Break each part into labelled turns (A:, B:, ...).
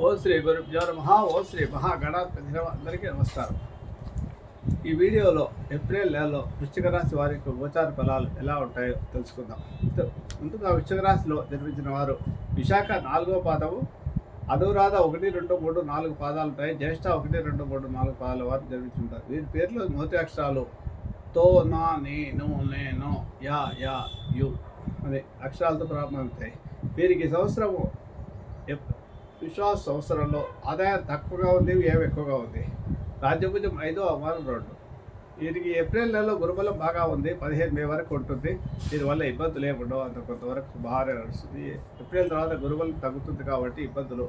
A: ఓ శ్రీ గురుభ్యో నమ ఓ శ్రీ మహాగణాధిపతి అందరికీ నమస్కారం. ఈ వీడియోలో ఏప్రిల్ నెలలో వృశ్చిక రాశి వారికి గోచార ఫలాలు ఎలా ఉంటాయో తెలుసుకుందాం. ముందుగా వృశ్చిక రాశిలో జన్మించిన వారు విశాఖ నాలుగో పాదము అనురాధ ఒకటి రెండు మూడు నాలుగు పాదాలు ఉంటాయి. జ్యేష్ఠ ఒకటి రెండు మూడు నాలుగు పాదాల వారు జన్మించుంటారు వీరి పేర్లో మొదటి అక్షరాలు తో నా నేను నేను యా యా యు అనే అక్షరాలతో ప్రారంభమవుతాయి. వీరికి సంవత్సరము ఎప్- విశ్వాస సంవత్సరంలో ఆదాయం తక్కువగా ఉంది వ్యయం ఎక్కువగా ఉంది. రాజ్యభుజం ఐదో అవమానం రెండు వీరికి ఏప్రిల్ నెలలో గురుబలం బాగా ఉంది పదిహేను మే వరకు ఉంటుంది. దీనివల్ల ఇబ్బందులు ఏమి ఉండవు అంత కొంతవరకు బాగానే నడుస్తుంది. ఏప్రిల్ తర్వాత గురుబలం తగ్గుతుంది కాబట్టి ఇబ్బందులు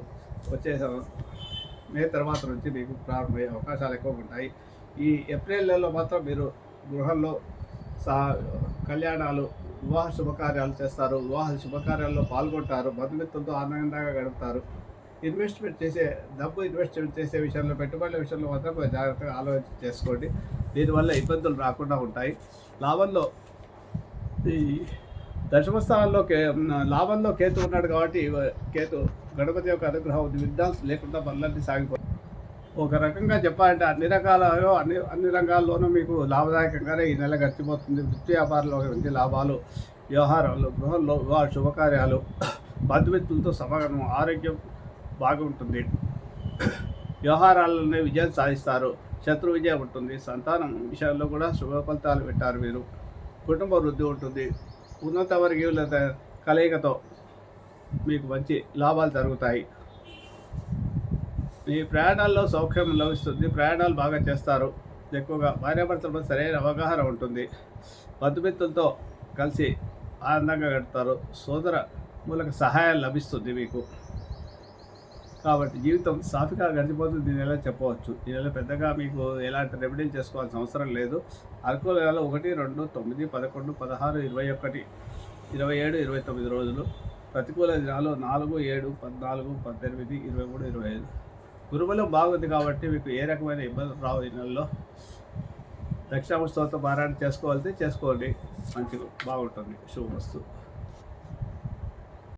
A: వచ్చే మే తర్వాత నుంచి మీకు ప్రారంభమయ్యే అవకాశాలు ఎక్కువ ఉంటాయి. ఈ ఏప్రిల్ నెలలో మాత్రం మీరు గృహంలో సా కళ్యాణాలు వివాహ శుభకార్యాలు చేస్తారు. వివాహ శుభకార్యాల్లో పాల్గొంటారు. బంధుమిత్రులతో ఆనందంగా గడుపుతారు. ఇన్వెస్ట్మెంట్ చేసే డబ్బు ఇన్వెస్ట్మెంట్ చేసే విషయంలో పెట్టుబడుల విషయంలో మాత్రం జాగ్రత్తగా ఆలోచన చేసుకోండి. దీనివల్ల ఇబ్బందులు రాకుండా ఉంటాయి. లాభంలో ఈ దశమ స్థానంలో కే లాభంలో కేతు ఉన్నాడు కాబట్టి కేతు గణపతి యొక్క అనుగ్రహం ఉంది లేకుండా పనులన్నీ సాగిపోతాయి ఒక రకంగా చెప్పాలంటే అన్ని రకాలలో అన్ని అన్ని రంగాల్లోనూ మీకు లాభదాయకంగానే ఈ నెల గడిచిపోతుంది. వృత్తి వ్యాపారంలో మంచి లాభాలు వ్యవహారాలు గృహంలో వివాహ శుభకార్యాలు బంధుమిత్రులతో సమాగమం ఆరోగ్యం బాగుంటుంది. వ్యవహారాలనే విజయం సాధిస్తారు. శత్రు విజయం ఉంటుంది. సంతానం విషయంలో కూడా శుభ ఫలితాలు పెట్టారు మీరు కుటుంబ వృద్ధి ఉంటుంది. ఉన్నత వర్గీయుల కలయికతో మీకు మంచి లాభాలు జరుగుతాయి. మీ ప్రయాణాల్లో సౌఖ్యం లభిస్తుంది. ప్రయాణాలు బాగా చేస్తారు. ఎక్కువగా భార్యాభర్తలపై సరైన అవగాహన ఉంటుంది. బంధుమిత్రులతో కలిసి ఆనందంగా గడుపుతారు. సోదర మూలక సహాయం లభిస్తుంది మీకు. కాబట్టి జీవితం సాఫీగా గడిచిపోతుంది దీని నెల చెప్పవచ్చు? ఈ నెల పెద్దగా మీకు ఎలాంటి రెమెడీ చేసుకోవాల్సిన అవసరం లేదు. అరకుల నెల ఒకటి రెండు తొమ్మిది పదకొండు పదహారు ఇరవై ఒకటి ఇరవై ఏడు ఇరవై తొమ్మిది రోజులు. ప్రతికూల దినాలు నాలుగు ఏడు పద్నాలుగు పద్దెనిమిది ఇరవై మూడు ఇరవై ఐదు. గురుబలం బాగుంది కాబట్టి మీకు ఏ రకమైన ఇబ్బందులు రావు ఈ నెలలో. దక్షిణామ స్తోత్ర పారాయణ చేసుకోవాలంటే చేసుకోండి. మంచిగా బాగుంటుంది. శుభమస్తు.